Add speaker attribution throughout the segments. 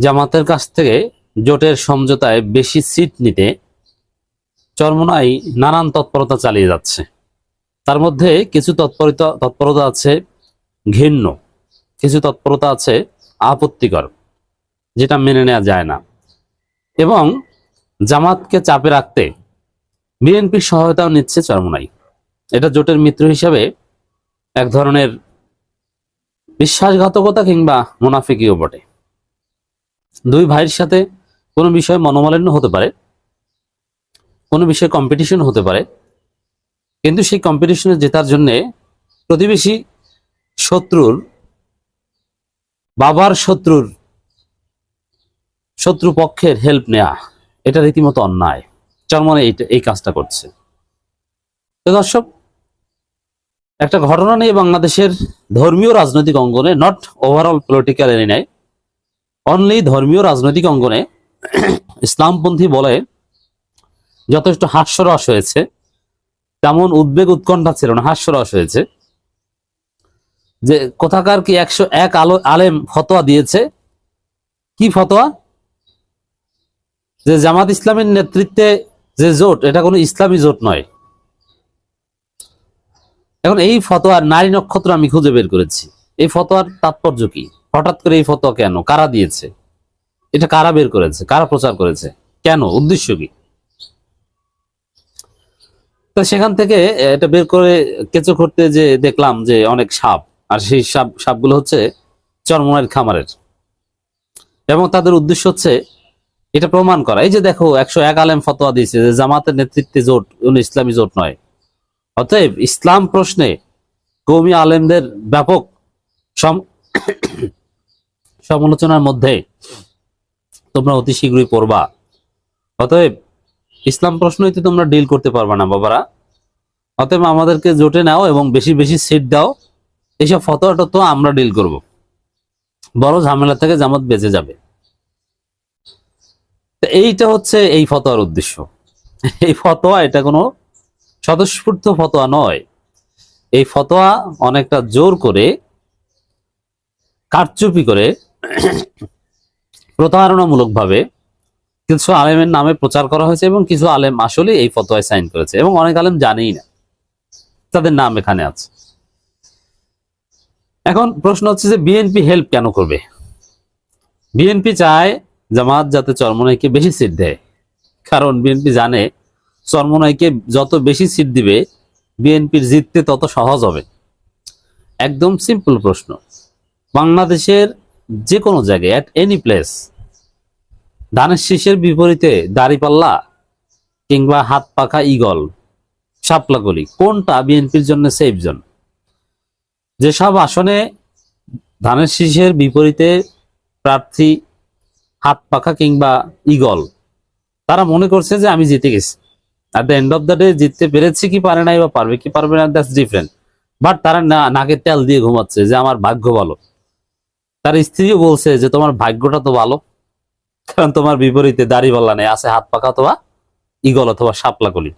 Speaker 1: জামাতের কাছ থেকে জোটের সমঝোতায় বেশি সিট নিতে চরমনাই নানান তৎপরতা চালিয়ে যাচ্ছে। তার মধ্যে কিছু তৎপরতা তৎপরতা আছে ঘৃণ্য, কিছু তৎপরতা আছে আপত্তিকর, যেটা মেনে নেওয়া যায় না। এবং জামাতকে চাপে রাখতে বিএনপির সহায়তাও নিচ্ছে চরমনাই। এটা জোটের মিত্র হিসাবে এক ধরনের বিশ্বাসঘাতকতা কিংবা মুনাফিকিও বটে। দুই ভাইয়ের সাথে কোনো বিষয়ে মনোমালিন্য হতে পারে, কোনো বিষয়ে কম্পিটিশন হতে পারে, কিন্তু সেই কম্পিটিশনে জেতার জন্যে প্রতিবেশী শত্রুর, বাবার শত্রুর, শত্রু পক্ষের হেল্প নেয়া, এটা রীতিমতো অন্যায়। চরমনে এইটা এই কাজটা করছে। তো দর্শক, একটা ঘটনা নিয়ে বাংলাদেশের ধর্মীয় রাজনৈতিক অঙ্গনে নট ওভারঅল পলিটিক্যাল এরিনায় অনলি ধর্মীয় রাজনৈতিক অঙ্গনে ইসলামপন্থী বলে যথেষ্ট হাস্যরস হয়েছে। তেমন উদ্বেগ উৎকণ্ঠা ছিল না, হাস্যরস হয়েছে। যে কোথাকার কি একশো এক আলো আলেম ফতোয়া দিয়েছে? কি ফতোয়া? যে জামাত ইসলামের নেতৃত্বে যে জোট, এটা কোনো ইসলামী জোট নয়। এখন এই ফতোয়ার নারী নক্ষত্র আমি খুঁজে বের করেছি। এই ফতোয়ার তাৎপর্য কি? হঠাৎ করে এই ফতোয়া কেন? কারা দিয়েছে? এটা কারা বের করেছে? কারা প্রচার করেছে? কেন? উদ্দেশ্য কি? সেখান থেকে এটা বের করে কেঁচো করতে যে দেখলাম যে অনেক সাপ, আর সেই সাপ, সাপগুলো হচ্ছে চরমনের খামারের। এবং তাদের উদ্দেশ্য হচ্ছে এটা প্রমাণ করা। এই যে দেখো, একশো এক আলেম ফতোয়া দিয়েছে যে জামাতের নেতৃত্বে জোট ইসলামী জোট নয়। অতএব ইসলাম প্রশ্নে কৌমি আলেমদের ব্যাপক সমালোচনার মধ্যে তোমরা অতি শীঘ্রই পড়বা। অতএব ইসলাম প্রশ্নই তো তোমরা ডিল করতে পারবা না, বাবারা। অতএব আমাদেরকে জোটে নাও এবং বেশি বেশি সিট দাও। এইসব ফতোয়াটা তো আমরা ডিল করব। বড় ঝামেলা থেকে জামাত বেঁচে যাবে। এইটা হচ্ছে এই ফতোয়ার উদ্দেশ্য। এই ফতোয়া এটা কোনো স্বতঃস্ফূর্ত ফতোয়া নয়। এই ফতোয়া অনেকটা জোর করে, কারচুপি করে প্রতারণামূলক ভাবে কিছু আলেমের নামে প্রচার করা হয়েছে এবং কিছু আলেম আসলে এই ফতোয়ায় সাইন করেছে এবং অনেক আলেম জানেই না। তাদের নাম এখানে আছে। এখন প্রশ্ন হচ্ছে যে বিএনপি হেল্প কেন করবে? বিএনপি চায় জামাত যাতে চরমনাইকে বেশি সিট দেয়। কারণ বিএনপি জানে চরমনাইকে যত বেশি সিট দিবে, বিএনপির জিততে তত সহজ হবে। একদম সিম্পল প্রশ্ন। বাংলাদেশের যে কোনো জায়গায় অ্যাট এনি প্লেস ধানের শীষের বিপরীতে দাড়িপাল্লা কিংবা হাত পাখা ইগল শাপলাকলি কোনটা বিএনপির জন্য সেফ জোন যেসব আসনে ধানের শীষের বিপরীতে প্রার্থী হাত পাখা কিংবা ইগল তারা মনে করছে যে আমি জিতে গেছি। At the end of the day জিততে পেরেছি কি পারে নাই বা পারবে কি পারবে না দ্যাটস ডিফারেন্ট বাট তারা নাকে তেল দিয়ে ঘুমাচ্ছে যে আমার ভাগ্য ভালো। তার স্ত্রীও বলছে যে, তোমার ভাগ্যটা তো ভালো, কারণ তোমার বিপরীতে দাড়ি বল্লা নেই, আছে হাত পাখা অথবা ইগল অথবা সাপলা সাপলাকলি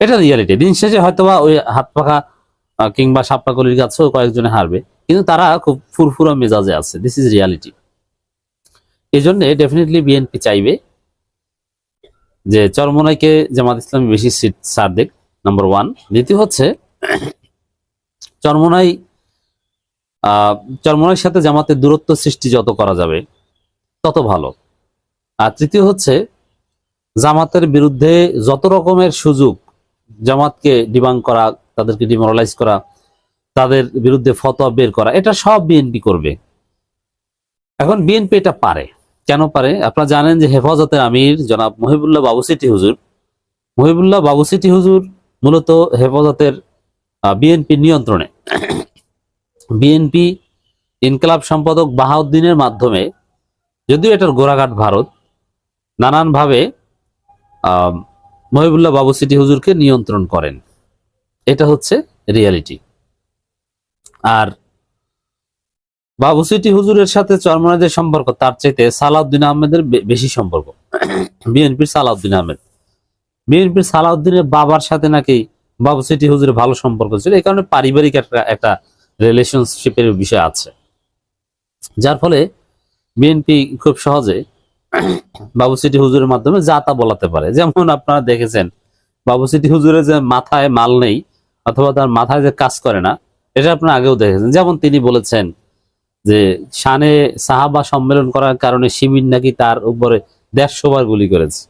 Speaker 1: এটা রিয়ালিটি। দিন শেষে হয়তোবা ওই হাত পাখা কিংবা সাপলা সাপলাকলির কাছেও কয়েকজনে হারবে, কিন্তু তারা খুব ফুরফুরা মেজাজে আছে। দিস ইজ রিয়ালিটি এই জন্যে ডেফিনেটলি বিএনপি চাইবে যে, চরমনাইকে জামাত ইসলামী বেশি সিট ছাড় দেখ নাম্বার ওয়ান দ্বিতীয় হচ্ছে, চরমনাই আহ, চরমনাইয়ের সাথে জামাতের দূরত্ব সৃষ্টি যত করা যাবে, তত ভালো। আর তৃতীয় হচ্ছে, জামাতের বিরুদ্ধে যত রকমের সুযোগ জামাতকে ডিবাং করা, তাদেরকে ডিমোরালাইজ করা, তাদের বিরুদ্ধে ফতোয়া বের করা, এটা সব বিএনপি করবে। এখন বিএনপি এটা পারে। কেন পারে? আপনারা জানেন যে হেফাজতের আমির জনাব মহিবুল্লাহ বাবুসিটি হুজুর। মহিবুল্লাহ বাবুসিটি হুজুর মূলত হেফাজতের বিএনপি নিয়ন্ত্রণে। বিএনপি ইনকলাব সম্পাদক বাহাউদ্দিনের মাধ্যমে, যদিও এটার গোড়াঘাট ভারত, নানানভাবে মহিবুল্লাহ বাবু সিটি হুজুরকে নিয়ন্ত্রণ করেন। এটা হচ্ছে রিয়ালিটি। আর বাবু সিটি হুজুরের সাথে চরমনাদের সম্পর্ক, তার চাইতে সালাউদ্দিন আহমেদের বেশি সম্পর্ক। বিএনপির সালাউদ্দিন আহমেদ। বিএনপির সালাউদ্দিনের বাবার সাথে নাকি বাবু সিটি হুজুরের ভালো সম্পর্ক ছিল, এই কারণে পারিবারিক একটা একটা রিলেশনশিপের বিষয় আছে। যার ফলে বিএনপি খুব সহজে বাবু সিটি হুজুরের মাধ্যমে যা তা বলাতে পারে। যেমন আপনারা দেখেছেন, বাবু সিটি হুজুরের যে মাথায় মাল নেই অথবা তার মাথায় যে কাজ করে না, এটা আপনারা আগেও দেখেছেন। যেমন তিনি বলেছেন যে, শানে সাহাবা সম্মেলন করার কারণে শিবির নাকি তার উপরে দেড়শো বার গুলি করেছে।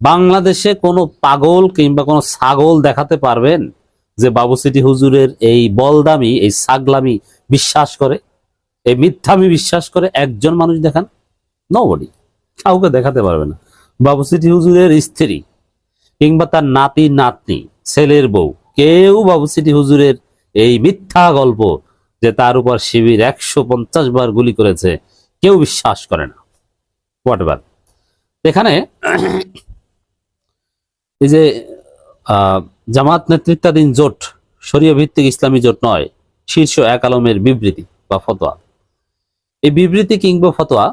Speaker 1: বাংলাদেশে কোনো পাগল কিংবা কোনো ছাগল দেখাতে পারবেন? যে বাবু সিটি হুজুরের এই বলদামি, এই ছাগলামি বিশ্বাস করে, এই মিথ্যামি বিশ্বাস করে একজন মানুষ দেখান নবডি কাউকে দেখাতে পারবে না। বাবু সিটি হুজুরের স্ত্রী কিংবা তার নাতি, নাতনি, ছেলের বউ, কেউ বাবু সিটি হুজুরের এই মিথ্যা গল্প যে তার উপর শিবির একশো পঞ্চাশ বার গুলি করেছে, কেউ বিশ্বাস করে না। হোয়াট এখানে এই যে জামাত নেতৃত্বাধীন জোট শরীয় ভিত্তিক ইসলামী জোট নয়, শীর্ষ এক আলমের বিবৃতি বা ফতোয়া। এই বিবৃতি কিংবা ফতোয়া,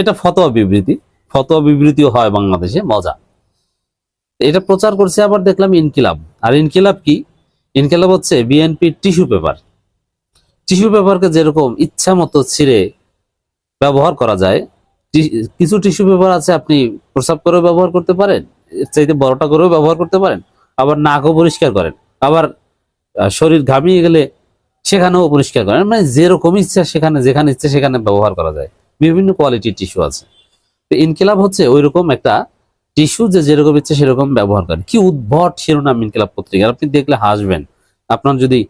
Speaker 1: এটা ফতোয়া বিবৃতি। ফতোয়া বিবৃতিও হয় বাংলাদেশে, মজা। এটা প্রচার করছে আবার দেখলাম ইনকিলাব। আর ইনকিলাব কি? ইনকিলাব হচ্ছে বিএনপির টিস্যু পেপার। টিস্যু পেপারকে যেরকম ইচ্ছা মতো ছিঁড়ে ব্যবহার করা যায় কিছু টিস্যু পেপার আছে আপনি প্রসাব করেও ব্যবহার করতে পারেন চাইতে বড়টা করেও ব্যবহার করতে পারেন। আবার নাকও পরিষ্কার করেন, আবার শরীর ঘামিয়ে গেলে সেখানেও পরিষ্কার করেন। মানে যেরকম ইচ্ছা সেখানে, যেখানে ইচ্ছে সেখানে ব্যবহার করা যায়। বিভিন্ন কোয়ালিটির টিস্যু আছে। তো ইনকিলাব হচ্ছে ওইরকম একটা টিস্যু যে যেরকম ইচ্ছে সেরকম ব্যবহার করেন। কি উদ্ভট শিরোনাম ইনকিলাব পত্রিকা। আপনি দেখলে হাসবেন। আপনার যদি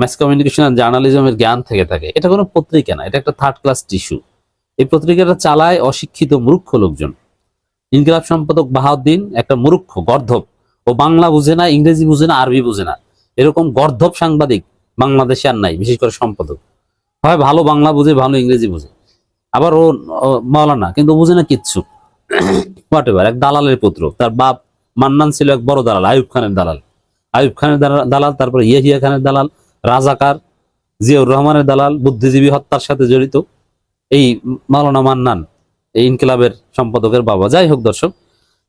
Speaker 1: ম্যাস কমিউনিকেশন জার্নালিজমের জ্ঞান থেকে থাকে, এটা কোনো পত্রিকা না, এটা একটা থার্ড ক্লাস টিস্যু এই পত্রিকাটা চালায় অশিক্ষিত মূর্খ লোকজন। ইনকিলাব সম্পাদক বাহাউদ্দিন একটা মূর্খ, গর্ধব। ও বাংলা বুঝে না, ইংরেজি বুঝে না, আরবি বুঝে না। এরকম গর্ধব সাংবাদিক বাংলাদেশে আর নাই, বিশেষ করে সম্পাদক। হয় ভালো বাংলা বুঝে, ভালো ইংরেজি বুঝে। আবার ও মাওলানা, কিন্তু বুঝে না কিচ্ছু। হোয়াট এভার এক দালালের পুত্র, তার বাপ মান্নান ছিল এক বড় দালাল আয়ুব খানের দালাল। আয়ুব খানের দালাল, তারপরে ইয়াহিয়া খানের দালাল, রাজাকার, জিয়াউর রহমানের দালাল, বুদ্ধিজীবী হত্যার সাথে জড়িত। এই মাওলানা মান্নান, এই ইনকিলাবের সম্পাদকের বাবা। যাই হোক দর্শক,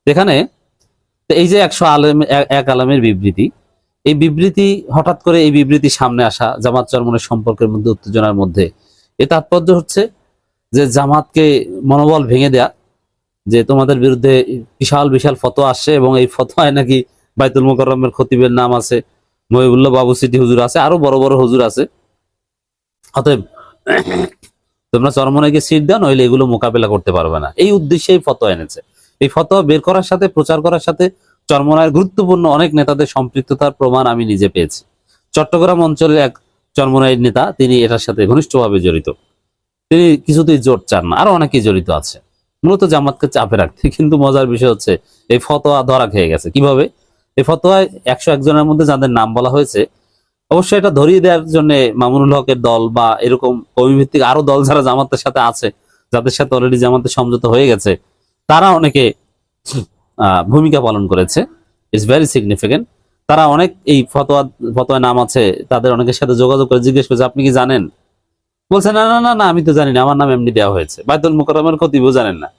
Speaker 1: এখানে তো এই যে একশো আলেম এক- আলমের বিবৃতি, এই বিবৃতি, হঠাৎ করে এই বিবৃতি সামনে আসা জামাত চরমনের সম্পর্কের মধ্যে উত্তেজনার মধ্যে, এ তাৎপর্য হচ্ছে যে জামাতকে মনোবল ভেঙে দেয়া, যে তোমাদের বিরুদ্ধে বিশাল বিশাল ফতোয়া আসছে এবং এই ফতোয়ায় নাকি বাইতুল মোকাররমের খতিবের নাম আছে, মহিবুল্লাহ বাবু সিটি হুজুর আছে, আরও বড় বড় হুজুর আছে। অতএব তোমরা চরমনাইকে সিট দাও, নইলে এগুলো মোকাবেলা করতে পারবে না। এই উদ্দেশ্যে এই ফতোয়া এনেছে। এই ফতোয়া বের করার সাথে, প্রচার করার সাথে চরমনায়ের গুরুত্বপূর্ণ অনেক নেতাদের সম্পৃক্ততার প্রমাণ আমি নিজে পেয়েছি। চট্টগ্রাম অঞ্চলের এক চরমনাইয়ের নেতা, তিনি এটার সাথে ঘনিষ্ঠভাবে জড়িত। তিনি কিছুতেই জোট চান না, আরও অনেকেই জড়িত আছে। মূলত জামাতকে চাপে রাখতে, কিন্তু মজার বিষয় হচ্ছে, এই ফতোয়া ধরা খেয়ে গেছে। কীভাবে? এই ফতোয়ায় একশো একজনের মধ্যে যাদের নাম বলা হয়েছে অবশ্যই এটা ধরিয়ে দেওয়ার জন্য মামুনুল হকের দল বা এরকম কর্মীভিত্তিক আরও দল যারা জামাতের সাথে আছে, যাদের সাথে অলরেডি জামাতের সমঝোতা হয়ে গেছে তারা অনেকে ভূমিকা পালন করেছে। ইটস ভেরি সিগনিফিকেন্ট তারা অনেক এই ফতোয়া ফতোয়া নাম আছে, তাদের অনেকের সাথে যোগাযোগ করে জিজ্ঞেস করেছে, আপনি কি জানেন? বলছে, না না না না, আমি তো জানি না, আমার নাম এমনি দেওয়া হয়েছে। বাইতুল মুকরমের ক্ষতি জানেন না।